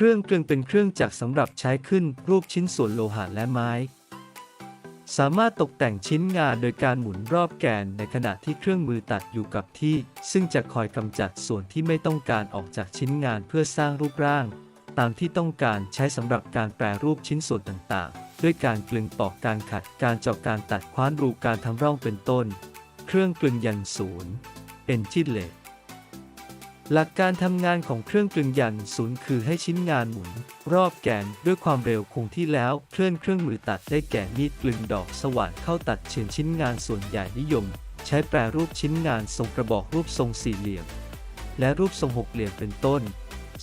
เครื่องกลึงเป็นเครื่องจักรสำหรับใช้ขึ้นรูปชิ้นส่วนโลหะและไม้ สามารถตกแต่งชิ้นงานโดยการหมุนรอบแกนในขณะที่เครื่องมือตัดอยู่กับที่ ซึ่งจะคอยกำจัดส่วนที่ไม่ต้องการออกจากชิ้นงานเพื่อสร้างรูปร่าง ตามที่ต้องการใช้สำหรับการแปรรูปชิ้นส่วนต่างๆ ด้วยการกลึงปอกการขัดการเจาะการตัดคว้านรูการทำร่องเป็นต้น เครื่องกลึงยันศูนย์ Engine l e หลักการทำงานของเครื่องกลึงยันศูนย์คือให้ชิ้นงานหมุน รอบแกนด้วยความเร็วคงที่แล้วเคลื่อนเครื่องมือตัดได้แก่มีดกลึงดอกสว่านเข้าตัดเฉือนชิ้นงานส่วนใหญ่นิยม ใช้แปรรูปชิ้นงานทรงกระบอกรูปทรงสี่เหลี่ยม และรูปทรงหกเหลี่ยมเป็นต้น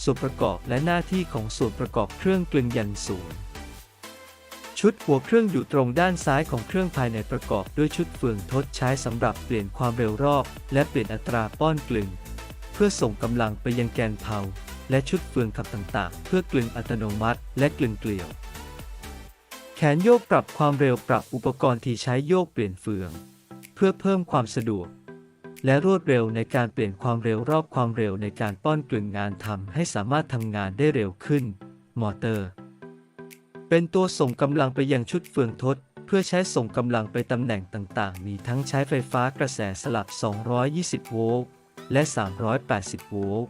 ส่วนประกอบและหน้าที่ของส่วนประกอบเครื่องกลึงยันศูนย์ชุดหัวเครื่องอยู่ตรงด้านซ้ายของเครื่องภายในประกอบด้วยชุดเฟืองทดใช้สำหรับเปลี่ยนความเร็วรอบ และเปลี่ยนอัตราป้อนกลึง เพื่อส่งกำลังไปยังแกนเพาและชุดเฟืองขับต่างๆ เพื่อกลึงอัตโนมัติและกลึงเกลียว แขนโยกปรับความเร็วปรับอุปกรณ์ที่ใช้โยกเปลี่ยนเฟือง เพื่อเพิ่มความสะดวก และรวดเร็วในการเปลี่ยนความเร็วรอบความเร็วในการป้อนกลึงงานทำให้สามารถทำงานได้เร็วขึ้น มอเตอร์ เป็นตัวส่งกำลังไปยังชุดเฟืองทด เพื่อใช้ส่งกำลังไปตำแหน่งต่างๆ มีทั้งใช้ไฟฟ้ากระแสสลับ 220 โวลต์ และ 380 โวลต์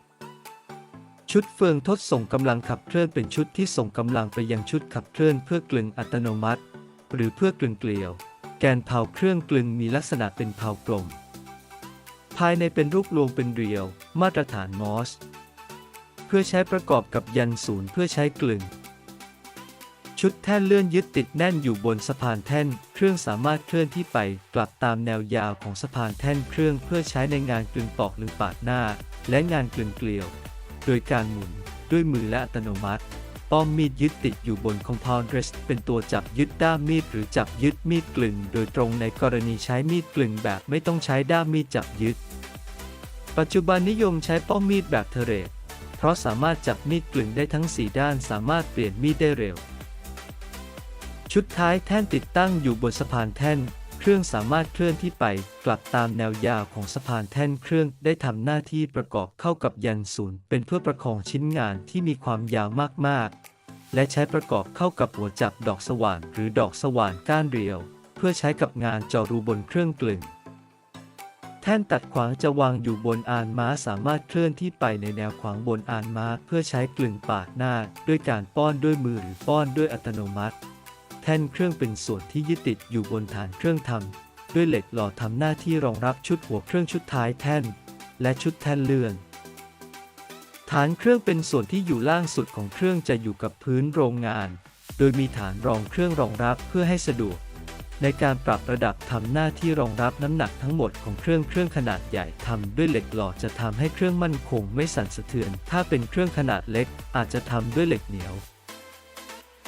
ชุดเฟืองทดส่งกำลังขับเคลื่อนเป็นชุดที่ส่งกำลังไปยังชุดขับเคลื่อนเพื่อกลึงอัตโนมัติ หรือเพื่อกลึงเกลียว แกนเผาเครื่องกลึงมีลักษณะเป็นเผากลม ภายในเป็นรูปรวงเป็นเรียว มาตรฐานมอส เพื่อใช้ประกอบกับยันศูนย์เพื่อใช้กลึง ชุดแท่นเลื่อนยึดติดแน่นอยู่บนสะพานแท่น เครื่องสามารถเคลื่อนที่ไปกลับตามแนวยาวของสะพานแท่นเครื่องเพื่อใช้ในงานกลึงปอกหรือปาดหน้า และงานกลึงเกลียว โดยการหมุนด้วยมือและอัตโนมัติ ป้อมมีดยึดติดอยู่บน compound rest เป็นตัวจับยึดด้ามมีดหรือจับยึดมีดกลึง โดยตรงในกรณีใช้มีดกลึงแบบไม่ต้องใช้ด้ามมีดจับยึด ปัจจุบันนิยมใช้ป้อมมีดแบบเทเรตเพราะสามารถจับมีดกลึงได้ทั้ง 4 ด้านสามารถเปลี่ยนมีดได้เร็ว ชุดท้ายแท่นติดตั้งอยู่บนสะพานแท่น เครื่องสามารถเคลื่อนที่ไปกลับตามแนวยาวของสะพานแท่นเครื่องได้ทำหน้าที่ประกอบเข้ากับยันศูนย์ เป็นเพื่อประคองชิ้นงานที่มีความยาวมากๆ และใช้ประกอบเข้ากับหัวจับดอกสว่านหรือดอกสว่านก้านเรียว เพื่อใช้กับงานเจาะรูบนเครื่องกลึงแท่นตัดขวางจะวางอยู่บนอานม้าสามารถเคลื่อนที่ไปในแนวขวางบนอานม้าเพื่อใช้กลึงปาดหน้า ด้วยการป้อนด้วยมือหรือป้อนด้วยอัตโนมัติ แท่นเครื่องเป็นส่วนที่ยึดติดอยู่บนฐานเครื่องทำด้วยเหล็กหล่อทำหน้าที่รองรับชุดหัวเครื่องชุดท้ายแท่น และชุดแท่นเลื่อน ฐานเครื่องเป็นส่วนที่อยู่ล่างสุดของเครื่องจะอยู่กับพื้นโรงงาน โดยมีฐานรองเครื่องรองรับเพื่อให้สะดวก ในการปรับระดับทำหน้าที่รองรับน้ำหนักทั้งหมดของเครื่องเครื่องขนาดใหญ่ทำด้วยเหล็กหล่อจะทำให้เครื่องมั่นคงไม่สั่นสะเทือน ถ้าเป็นเครื่องขนาดเล็กอาจจะทำด้วยเหล็กเหนียว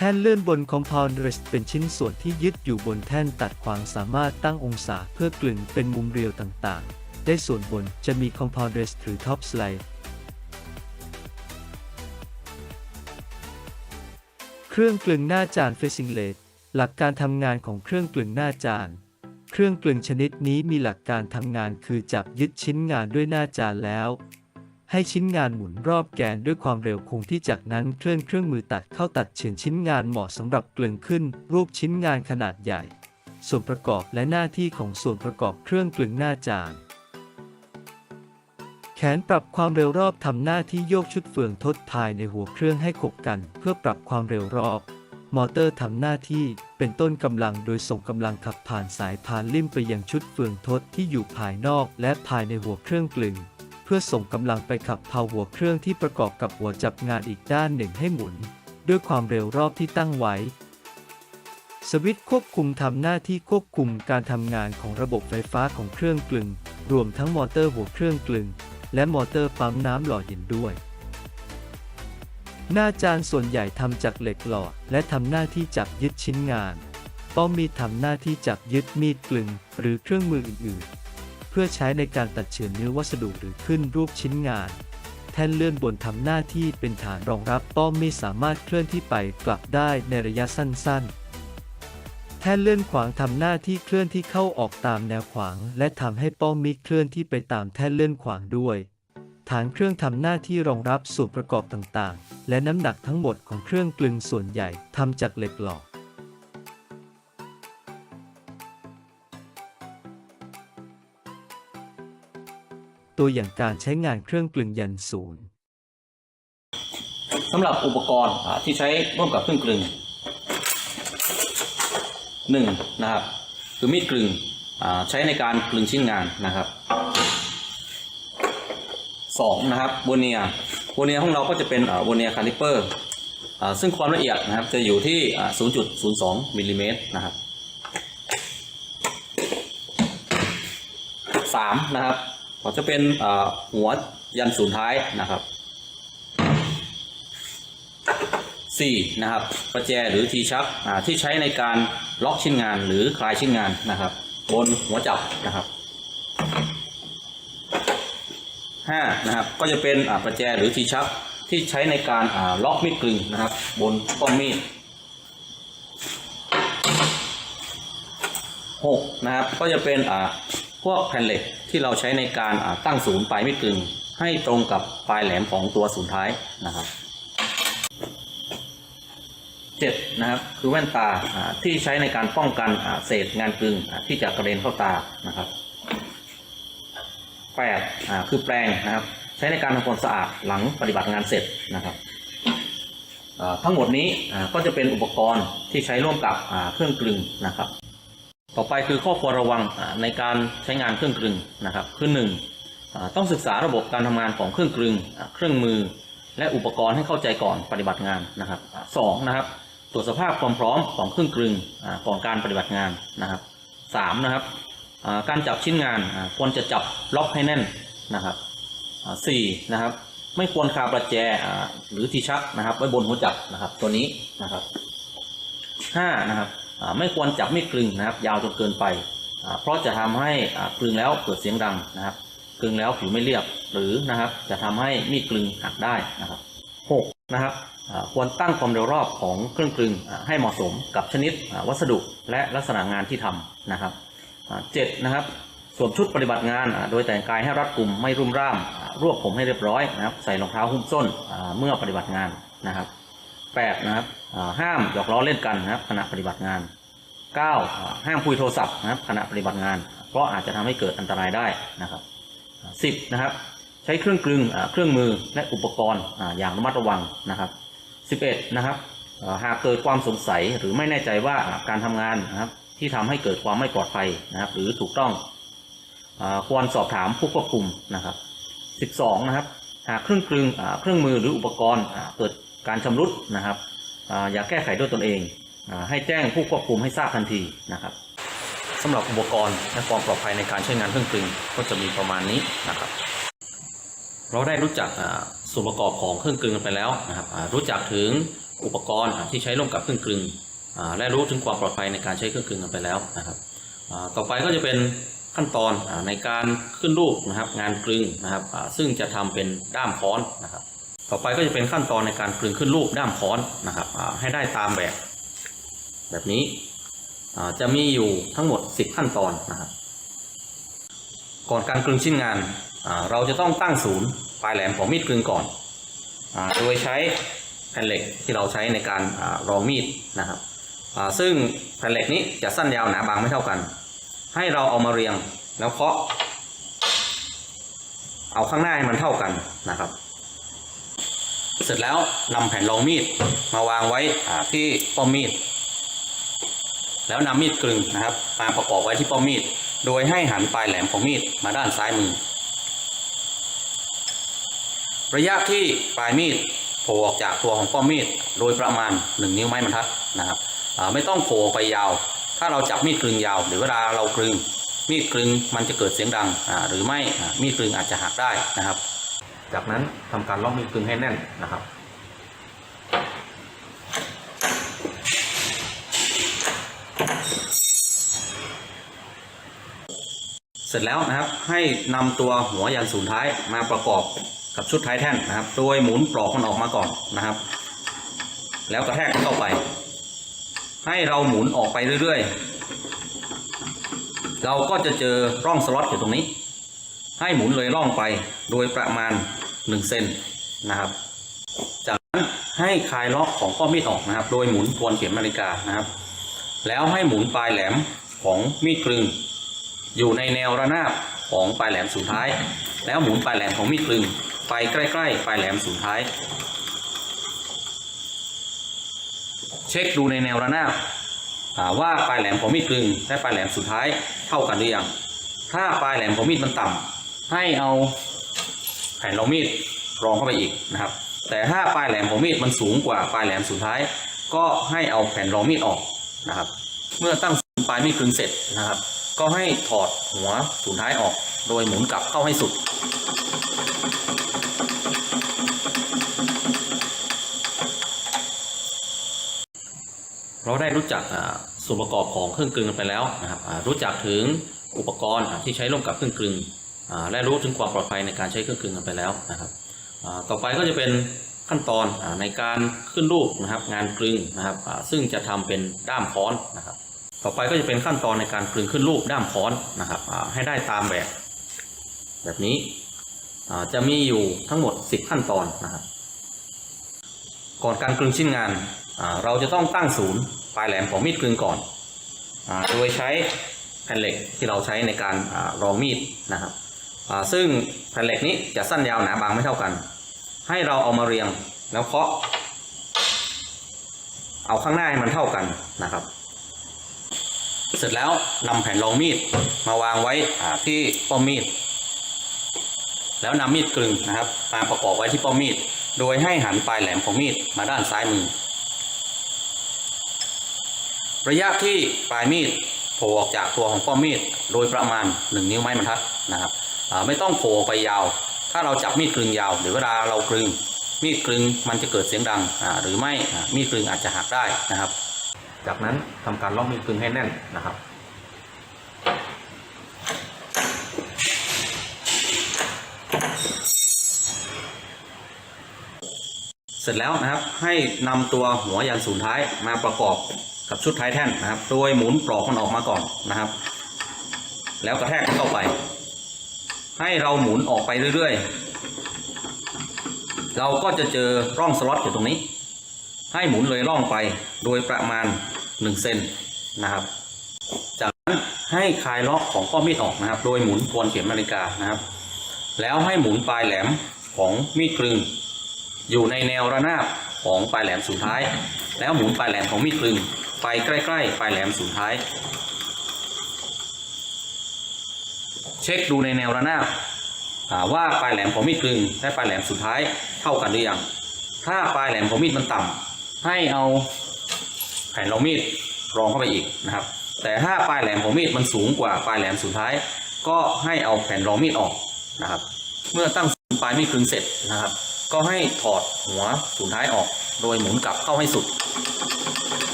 แท่นเลื่อนบน compound rest เป็นชิ้นส่วนที่ยึดอยู่บนแท่นตัดขวางสามารถตั้งองศาเพื่อกลึงเป็นมุมเรียวต่างๆ ได้ส่วนบนจะมี compound rest หรือ top slide เครื่องกลึงหน้าจาน facing late หลักการทำงานของเครื่องกลึงหน้าจาน เครื่องกลึงชนิดนี้มีหลักการทำงานคือจับยึดชิ้นงานด้วยหน้าจานแล้ว ให้ชิ้นงานหมุนรอบแกนด้วยความเร็วคงที่จากนั้นเคลื่อนเครื่องมือตัดเข้าตัดเฉือนชิ้นงานเหมาะสำหรับกลึงขึ้น รูปชิ้นงานขนาดใหญ่ ส่วนประกอบและหน้าที่ของส่วนประกอบเครื่องกลึงหน้าจานแขนปรับความเร็วรอบทำหน้าที่โยกชุดเฟืองทดภายในหัวเครื่องให้ขบกัน เพื่อปรับความเร็วรอบ มอเตอร์ทำหน้าที่เป็นต้นกำลังโดยส่งกำลังขับผ่านสายพานลิ่มไปยังชุดเฟืองทดที่อยู่ภายนอกและภายในหัวเครื่องกลึง พื่อส่งกำลังไปขับเผาหัวเครื่องที่ประกอบกับหัวจับงานอีกด้านหนึ่งให้หมุน ด้วยความเร็วรอบที่ตั้งไว้ สวิตช์ควบคุมทำหน้าที่ควบคุมการทำงานของระบบไฟฟ้าของเครื่องกลึง รวมทั้งมอเตอร์หัวเครื่องกลึง และมอเตอร์ปั๊มน้ำหล่อเย็นด้วยหน้าจานส่วนใหญ่ทำจากเหล็กหล่อและทำหน้าที่จับยึดชิ้นงาน ป้อมมีดทำหน้าที่จับยึดมีดกลึง หรือเครื่องมืออื่น เพื่อใช้ในการตัดเฉือนเนื้อวัสดุหรือขึ้นรูปชิ้นงาน แท่นเลื่อนบนทำหน้าที่เป็นฐานรองรับป้อมมีดสามารถเคลื่อนที่ไปกลับได้ในระยะสั้นๆแท่นเลื่อนขวางทำหน้าที่เคลื่อนที่เข้าออกตามแนวขวาง และทำให้ป้อมมีดเคลื่อนที่ไปตามแท่นเลื่อนขวางด้วย ฐานเครื่องทำหน้าที่รองรับส่วนประกอบต่างๆ และน้ำหนักทั้งหมดของเครื่องกลึงส่วนใหญ่ทำจากเหล็กหล่อ ตัวอย่างการใช้งานเครื่องกลึงยันศูนย์สำหรับอุปกรณ์ที่ใช้ร่วมกับเครื่องกลึงหนึ่งนะครับคือมีดกลึงใช้ในการกลึงชิ้นงานนะครับสองนะครับโบเนียโบเนียของเราก็จะเป็นโบเนียคาลิเปอร์ซึ่งความละเอียดนะครับจะอยู่ที่ 0.02มิลลิเมตรนะครับสามนะครับ ก็จะเป็นหัวยันศูนย์ท้ายนะครับ 4 นะครับประแจหรือทีชักที่ใช้ในการล็อกชิ้นงานหรือคลายชิ้นงานนะครับ บนหัวจับนะครับ 5 นะครับก็จะเป็นประแจหรือทีชักที่ใช้ในการล็อกมีดกลึงนะครับ บนป้อมมีด 6 นะครับก็จะเป็นพวกแผ่นเหล็ก ที่เราใช้ในการตั้งศูนย์ปลายมีดกลึงให้ตรงกับปลายแหลมของตัวศูนย์ท้ายนะครับเจ็ดนะครับคือแว่นตาที่ใช้ในการป้องกันเศษงานกลึงที่จะกระเด็นเข้าตานะครับแปดอ่าคือแปรงนะครับ ใช้ในการทำความสะอาดหลังปฏิบัติงานเสร็จนะครับทั้งหมดนี้ก็จะเป็นอุปกรณ์ที่ใช้ร่วมกับเครื่องกลึงนะครับ ต่อไปคือข้อควรระวังในการใช้งานเครื่องกลึงนะครับคือหนึ่งต้องศึกษาระบบการทำงานของเครื่องกลึง เครื่องมือ และอุปกรณ์ให้เข้าใจก่อนปฏิบัติงานนะครับสองนะครับตรวจสภาพความพร้อมของเครื่องกลึงก่อนการปฏิบัติงานนะครับสามนะครับการจับชิ้นงานควรจะจับล็อกให้แน่นนะครับสี่นะครับไม่ควรคาประแจหรือทีชักนะครับไว้บนหัวจับนะครับตัวนี้นะครับห้านะครับ ไม่ควรจับมีดกลึงนะครับ ยาวจนเกินไป เพราะจะทำให้กลึงแล้วเกิดเสียงดังนะครับ กลึงแล้วผิวไม่เรียบหรือนะครับ จะทำให้มีดกลึงหักได้นะครับหกนะครับควรตั้งความเร็วรอบของเครื่องกลึงให้เหมาะสมกับชนิดวัสดุและลักษณะงานที่ทำนะครับเจ็ดนะครับสวมชุดปฏิบัติงาน โดยแต่งกายให้รัดกุมไม่รุ่มร่าม รวบผมให้เรียบร้อยนะครับ ใส่รองเท้าหุ้มส้นเมื่อปฏิบัติงานนะครับ แปดนะครับอ่าห้ามหยอกล้อเล่นกันนะครับขณะปฏิบัติงาน9อ่าห้ามคุยโทรศัพท์นะครับขณะปฏิบัติงาน เพราะอาจจะทำให้เกิดอันตรายได้นะครับ 10 นะครับ ใช้เครื่องกลึงอ่าเครื่องมือและอุปกรณ์อ่าอย่างระมัดระวังนะครับ 11 นะครับอ่าหากเกิดความสงสัยหรือไม่แน่ใจว่าอ่าการทำงานนะครับที่ทำให้เกิดความไม่ปลอดภัยนะครับ หรือถูกต้องอาควรสอบถามผู้ควบคุมนะครับ 12 นะครับ หากเครื่องกลึงอ่าเครื่องมือหรืออุปกรณ์อ่าเกิด การชำรุดนะครับอ่าอย่าแก้ไขด้วยตนเอง ให้แจ้งผู้ควบคุมให้ทราบทันทีนะครับสำหรับอุปกรณ์และความปลอดภัยในการใช้งานเครื่องกลึงก็จะมีประมาณนี้นะครับเราได้รู้จักส่วนประกอบของเครื่องกลึงกันไปแล้วนะครับรู้จักถึงอุปกรณ์ที่ใช้ร่วมกับเครื่องกลึงและรู้ถึงความปลอดภัยในการใช้เครื่องกลึงกันไปแล้วนะครับต่อไปก็จะเป็นขั้นตอนในการขึ้นรูปนะครับงานกลึงนะครับซึ่งจะทำเป็นด้ามค้อนนะครับ ต่อไปก็จะเป็นขั้นตอนในการกลึงขึ้นรูปด้ามค้อนนะครับให้ได้ตามแบบ แบบนี้จะมีอยู่ทั้งหมด 10 ขั้นตอนนะครับก่อนการกลึงชิ้นงานเราจะต้องตั้งศูนย์ปลายแหลมของมีดกลึงก่อนอโดยใช้แผ่นเหล็กที่เราใช้ในการอรองมีดนะครับซึ่งแผ่นเหล็กนี้จะสั้นยาวหนาบางไม่เท่ากัน ให้เราเอามาเรียงแล้วเคาะเอาข้างหน้าให้มันเท่ากันนะครับ เสร็จแล้วนำแผ่นรองมีดมาวางไว้ที่ป้อมมีด แล้วนำมีดกลึงนะครับ มาประกอบไว้ที่ป้อมมีด โดยให้หันปลายแหลมของมีดมาด้านซ้ายมือ ระยะที่ปลายมีดโผล่ออกจากตัวของป้อมมีดโดยประมาณ 1 นิ้วไม้บรรทัดนะครับไม่ต้องโผล่ไปยาว ถ้าเราจับมีดกลึงยาวหรือเวลาเรากลึงมีดกลึงมันจะเกิดเสียงดังหรือไม่มีดกลึงอาจจะหักได้นะครับ จากนั้นทำการล็อกมีดกึงให้แน่นนะครับ เสร็จแล้วนะครับให้นำตัวหัวยันศูนย์ท้ายมาประกอบกับชุดท้ายแท่นนะครับ โดยหมุนปลอกมันออกมาก่อนนะครับ แล้วกระแทกเข้าไป ให้เราหมุนออกไปเรื่อยๆ เราก็จะเจอร่องสล็อตอยู่ตรงนี้ ให้หมุนเลยล่องไปโดยประมาณ 1เซนนะครับ จากนั้นให้คลายล็อกของข้อมีดออกนะครับ โดยหมุนทวนเข็มนาฬิกานะครับ แล้วให้หมุนปลายแหลมของมีดกลึง อยู่ในแนวระนาบของปลายแหลมสุดท้าย แล้วหมุนปลายแหลมของมีดกลึง ไปใกล้ ๆ ปลายแหลมสุดท้าย เช็คดูในแนวระนาบว่าปลายแหลมของมีดกลึงและปลายแหลมสุดท้ายเท่ากันหรือยังถ้าปลายแหลมของมีดมันต่ำให้เอา แผ่นรองมีดรองเข้าไปอีกนะครับ แต่ถ้าปลายแหลมของมีดมันสูงกว่าปลายแหลมสุดท้าย ก็ให้เอาแผ่นรองมีดออกนะครับ เมื่อตั้งปลายมีดกลึงเสร็จนะครับ ก็ให้ถอดหัวศูนย์ท้ายออก โดยหมุนกลับเข้าให้สุด เราได้รู้จักส่วนประกอบของเครื่องกลึงกันไปแล้วนะครับรู้จักถึงอุปกรณ์ที่ใช้ร่วมกับเครื่องกลึง และรู้ถึงความปลอดภัยในการใช้เครื่องกลึงกันไปแล้วนะครับต่อไปก็จะเป็นขั้นตอนอในการขึ้นรูปนะครับ งานกลึงนะครับซึ่งจะทำเป็นด้ามค้อนนะครับ ต่อไปก็จะเป็นขั้นตอนในการกลึงขึ้นรูปด้ามค้อนนะครับให้ได้ตามแบบ แบบนี้จะมีอยู่ทั้งหมด 10 ขั้นตอนนะครับ ก่อนการกลึงชิ้นงาน เราจะต้องตั้งศูนย์ปลายแหลมของมีดกลึงก่อน โดยใช้แผ่นเหล็กที่เราใช้ในการรองมีดนะครับ ซึ่งแผ่นเหล็กนี้จะสั้นยาวหนาบางไม่เท่ากัน ให้เราเอามาเรียงแล้วเคาะ เอาข้างหน้าให้มันเท่ากันนะครับ เสร็จแล้วนำแผ่นรองมีดมาวางไว้ที่ป้อมมีด แล้วนำมีดกลึงนะครับมาประกอบไว้ที่ป้อมมีด โดยให้หันปลายแหลมของมีดมาด้านซ้ายมือ ระยะที่ปลายมีดโผล่ออกจากตัวของป้อมมีด โดยประมาณ 1 นิ้วไม้บรรทัดนะครับ ไม่ต้องโผล่ไปยาว ถ้าเราจับมีดกลึงยาว หรือเวลาเรากลึงมีดกลึงมันจะเกิดเสียงดังหรือไม่มีดกลึงอาจจะหักได้นะครับ จากนั้นทำการล็อกมีดกลึงให้แน่นนะครับเสร็จแล้วนะครับให้นำตัวหัวยันศูนย์ท้ายมาประกอบกับชุดท้ายแท่นนะครับ โดยหมุนปลอกมันออกมาก่อนนะครับ แล้วกระแทกเข้าไป ให้เราหมุนออกไปเรื่อยๆ เราก็จะเจอร่องสล็อตอยู่ตรงนี้ ให้หมุนเลยร่องไปโดยประมาณ1เซนนะครับ จากนั้นให้คลายล็อกของข้อมีดออกนะครับ โดยหมุนทวนเข็มนาฬิกานะครับ แล้วให้หมุนปลายแหลมของมีดกลึง อยู่ในแนวระนาบของปลายแหลมสุดท้าย แล้วหมุนปลายแหลมของมีดกลึงไปใกล้ๆปลายแหลมสุดท้าย เช็คดูในแนวระนาบว่าปลายแหลมของมีดกลึงและปลายแหลมสุดท้ายเท่ากันหรือยัง ถ้าปลายแหลมของมีดมันต่ำให้เอาแผ่นรองมีดรองเข้าไปอีกนะครับ แต่ถ้าปลายแหลมของมีดมันสูงกว่าปลายแหลมสุดท้าย ก็ให้เอาแผ่นรองมีดออกนะครับ เมื่อตั้งปลายมีดกลึงเสร็จนะครับ ก็ให้ถอดหัวศูนย์ท้ายออก โดยหมุนกลับเข้าให้สุด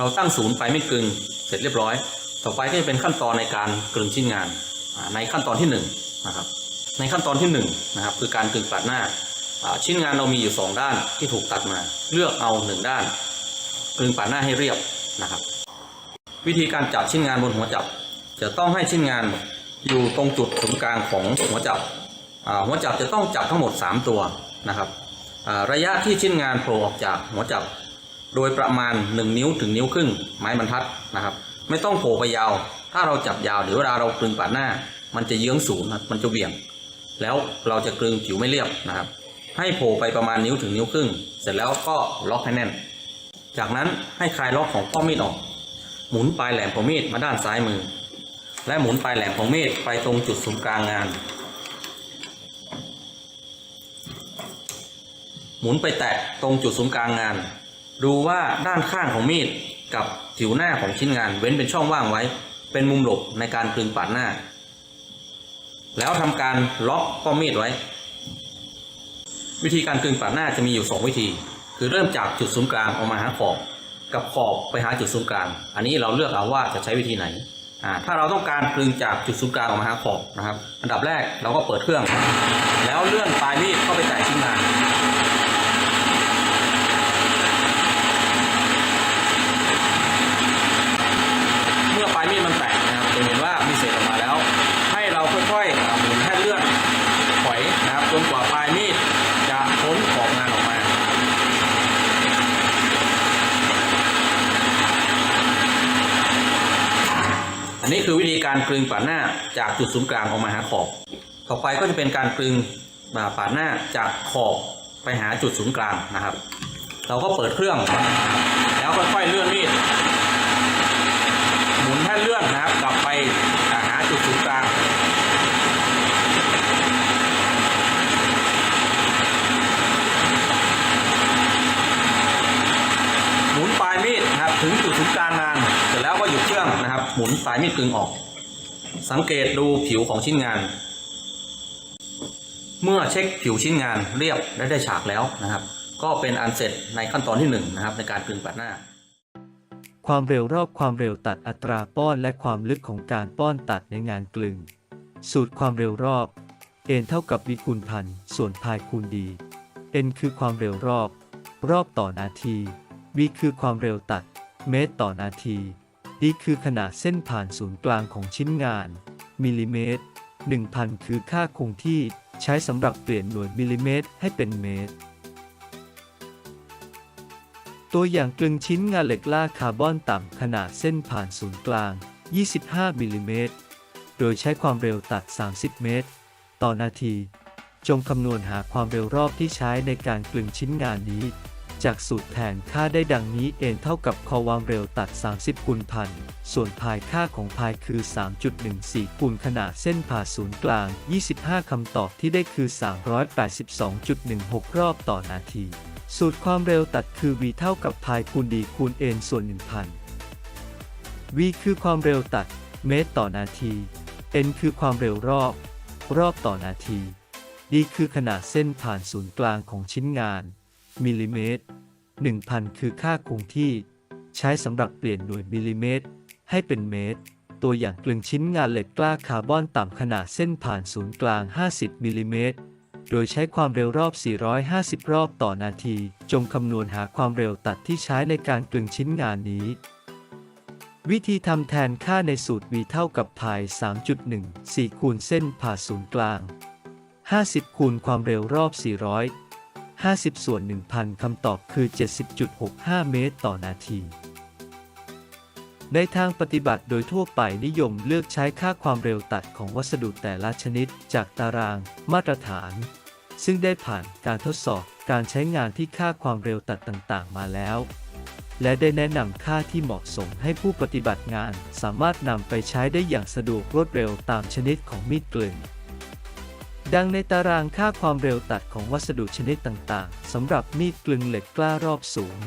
เราตั้งศูนย์ปลายมีดกลึงเสร็จเรียบร้อย ต่อไปก็จะเป็นขั้นตอนในการกลึงชิ้นงานในขั้นตอนที่หนึ่งนะครับในขั้นตอนที่หนึ่งนะครับคือการกลึงปาดหน้า ชิ้นงานเรามีอยู่สองด้านที่ถูกตัดมา เลือกเอาหนึ่งด้านกลึงปาดหน้าให้เรียบนะครับ วิธีการจับชิ้นงานบนหัวจับ จะต้องให้ชิ้นงานอยู่ตรงจุดศูนย์กลางของหัวจับหัวจับจะต้องจับทั้งหมด 3 ตัวนะครับระยะที่ชิ้นงานโผล่ออกจากหัวจับ โดยประมาณ 1 นิ้วถึงนิ้วครึ่งไม้บรรทัดนะครับ ไม่ต้องโผล่ไปยาว ถ้าเราจับยาวเดี๋ยวเวลาเรากลึงปาดหน้า มันจะเยื้องศูนย์นะมันจะเหวี่ยง แล้วเราจะกลึงผิวไม่เรียบนะครับ ให้โผล่ไปประมาณนิ้วถึงนิ้วครึ่ง เสร็จแล้วก็ล็อกให้แน่น จากนั้นให้คลายล็อกของข้อมีดออก หมุนปลายแหลมของมีดมาด้านซ้ายมือ และหมุนปลายแหลมของมีดไปตรงจุดศูนย์กลางงานหมุนไปแตะตรงจุดศูนย์กลางงาน ดูว่าด้านข้างของมีดกับผิวหน้าของชิ้นงานเว้นเป็นช่องว่างไว้ เป็นมุมหลบในการกลึงปาดหน้า แล้วทำการล็อกข้อมีดไว้ วิธีการกลึงปาดหน้าจะมีอยู่ 2 วิธี คือเริ่มจากจุดศูนย์กลางออกมาหาขอบ กับขอบไปหาจุดศูนย์กลาง อันนี้เราเลือกเอาว่าจะใช้วิธีไหนถ้าเราต้องการกลึงจากจุดศูนย์กลางออกมาหาขอบนะครับ อันดับแรกเราก็เปิดเครื่อง แล้วเลื่อนปลายมีดเข้าไปแตะชิ้นงาน จ จะเห็นว่ามีเศษออกมาแล้ว ให้เราค่อยๆอ่าหมุนแท่นเลื่อนถอยนะครับจนกว่าปลายมีดจะพ้นขอบงานออกมา อั นนี้คือวิธีการกลึงปาดหน้าจากจุดศูนย์กลางออกมาหาขอบ ต่อไปก็จะเป็นการกลึงอ่าปาดหน้าจากขอบไปหาจุดศูนย์กลางนะครับ เราก็เปิดเครื่อง แล้วค่อยๆเลื่อนมีดหมุนแท่นเลื่อนนะครับกลับไปหาจุดศูนย์กลาง หมุนปลายมีดนะครับ ถึงจุดศูนย์กลางงานเสร็จแล้วก็หยุดเครื่องนะครับ ห มุนปลายมีดกึงออก สังเกตดูผิวของชิ้นงาน เมื่อเช็คผิวชิ้นงานเรียบและได้ฉากแล้วนะครับ ก็เป็นอันเสร็จในขั้นตอนที่หนึ่งนะครับในการกึงปัดหน้า ความเร็วรอบความเร็วตัดอัตราป้อนและความลึกของการป้อนตัดในงานกลึง สูตรความเร็วรอบ n เท่ากับ v คูณพันส่วนพายคูณ d n คือความเร็วรอบ รอบต่อนาที v คือความเร็วตัด เมตรต่อนาที d คือขนาดเส้นผ่านศูนย์กลางของชิ้นงาน มิลลิเมตร 1000 คือค่าคงที่ใช้สำหรับเปลี่ยนหน่วยมิลลิเมตรให้เป็นเมตร ตัวอย่างกลึงชิ้นงานเหล็กล่าคาร์บอนต่ำขนาดเส้นผ่านศูนย์กลาง 25มิลลิเมตร โดยใช้ความเร็วตัด 30 เมตร ต่อนาที จงคำนวณหาความเร็วรอบที่ใช้ในการกลึงชิ้นงานนี้ จากสูตรแทนค่าได้ดังนี้เองเท่ากับความเร็วตัด 30คูณพัน ส่วนพายค่าของพายคือ 3.14คูณขนาดเส้นผ่าศูนย์กลาง 25 คำตอบที่ได้คือ 382.16 รอบต่อนาที สูตรความเร็วตัดคือ v เท่ากับพายคูณ d คูณ n ส่วน 1000 v คือความเร็วตัด เมตรต่อนาที n คือความเร็วรอบ รอบต่อนาที d คือขนาดเส้นผ่านศูนย์กลางของชิ้นงาน มิลลิเมตร 1000 คือค่าคงที่ ใช้สำหรับเปลี่ยนหน่วยมิลลิเมตร ให้เป็นเมตร ตัวอย่างกลึงชิ้นงานเหล็กกล้าคาร์บอนต่ำขนาดเส้นผ่านศูนย์กลาง 50มิลลิเมตรโดยใช้ความเร็วรอบ 450 รอบต่อนาที จงคำนวณหาความเร็วตัดที่ใช้ในการกลึงชิ้นงานนี้ วิธีทำแทนค่าในสูตร v เท่ากับพาย3.1 4คูณเส้นผ่าศูนย์กลาง 50 คูณความเร็วรอบ400 50 ส่วน 1,000 คำตอบคือ 70.65 เมตรต่อนาที ในทางปฏิบัติโดยทั่วไปนิยมเลือกใช้ค่าความเร็วตัดของวัสดุแต่ละชนิดจากตาราง มาตรฐาน ซึ่งได้ผ่านการทดสอบการใช้งานที่ค่าความเร็วตัดต่างๆ มาแล้ว และได้แนะนำค่าที่เหมาะสมให้ผู้ปฏิบัติงานสามารถนำไปใช้ได้อย่างสะดวกรวดเร็วตามชนิดของมีดกลึง ดังในตารางค่าความเร็วตัดของวัสดุชนิดต่างๆ สำหรับมีดกลึงเหล็กกล้ารอบสูง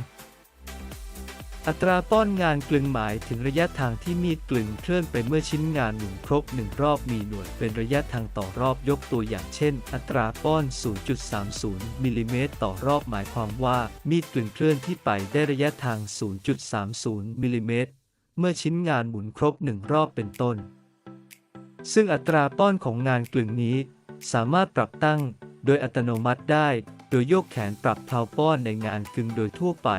อัตราป้อนงานกลึงหมายถึงระยะทางที่มีดกลึงเคลื่อนไปเมื่อชิ้นงานหมุนครบหนึ่งรอบมีหน่วยเป็นระยะทางต่อรอบยกตัวอย่างเช่น อัตราป้อน 0.30มิลลิเมตรต่อรอบหมายความว่ามีดกลึงเคลื่อนที่ไปได้ระยะทาง 0.30มิลลิเมตรเมื่อชิ้นงานหมุนครบหนึ่งรอบเป็นต้น ซึ่งอัตราป้อนของงานกลึงนี้ สามารถปรับตั้งโดยอัตโนมัติได้ โดยโยกแขนปรับเพลาป้อนในงานกลึงโดยทั่วไป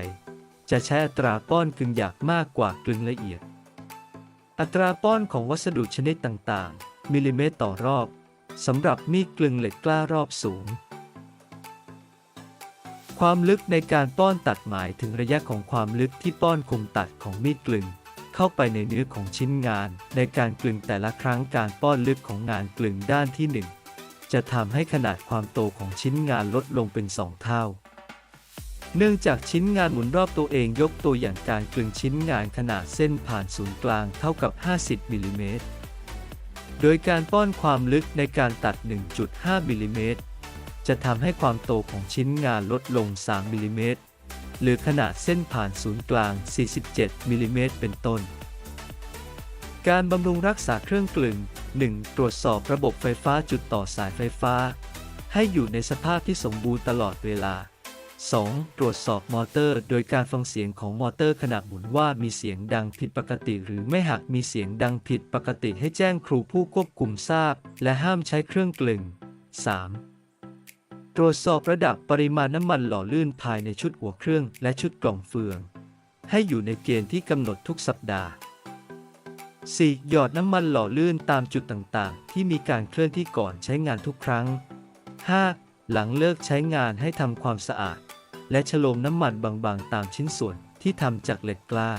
จะใช้อัตราป้อนกึ่งหยาบมากกว่ากลึงละเอียด อัตราป้อนของวัสดุชนิดต่างๆ มิลลิเมตรต่อรอบสำหรับมีดกลึงเหล็กกล้ารอบสูง ความลึกในการป้อนตัดหมายถึงระยะของความลึกที่ป้อนคมตัดของมีดกลึง เข้าไปในเนื้อของชิ้นงาน ในการกลึงแต่ละครั้งการป้อนลึกของงานกลึงด้านที่หนึ่ง จะทำให้ขนาดความโตของชิ้นงานลดลงเป็นสองเท่า เนื่องจากชิ้นงานหมุนรอบตัวเองยกตัวอย่างการกลึงชิ้นงานขนาดเส้นผ่านศูนย์กลางเท่ากับ 50มิลลิเมตร โดยการป้อนความลึกในการตัด 1.5มิลลิเมตรจะทำให้ความโตของชิ้นงานลดลง 3มิลลิเมตร หรือขนาดเส้นผ่านศูนย์กลาง 47มิลลิเมตรเป็นต้น การบำรุงรักษาเครื่องกลึง 1. ตรวจสอบระบบไฟฟ้าจุดต่อสายไฟฟ้า ให้อยู่ในสภาพที่สมบูรณ์ตลอดเวลา 2. ตรวจสอบมอเตอร์ โดยการฟังเสียงของมอเตอร์ขณะหมุนว่ามีเสียงดังผิดปกติหรือไม่หากมีเสียงดังผิดปกติให้แจ้งครูผู้ควบคุมทราบ และห้ามใช้เครื่องกลึง 3. ตรวจสอบระดับปริมาณน้ำมันหล่อลื่นภายในชุดหัวเครื่องและชุดกล่องเฟือง ให้อยู่ในเกณฑ์ที่กำหนดทุกสัปดาห์ 4. หยอดน้ำมันหล่อลื่นตามจุดต่างๆ ที่มีการเคลื่อนที่ก่อนใช้งานทุกครั้ง 5. หลังเลิกใช้งานให้ทำความสะอาด และฉโลมน้ำมันบางๆ ตามชิ้นส่วนที่ทำจากเหล็กกล้า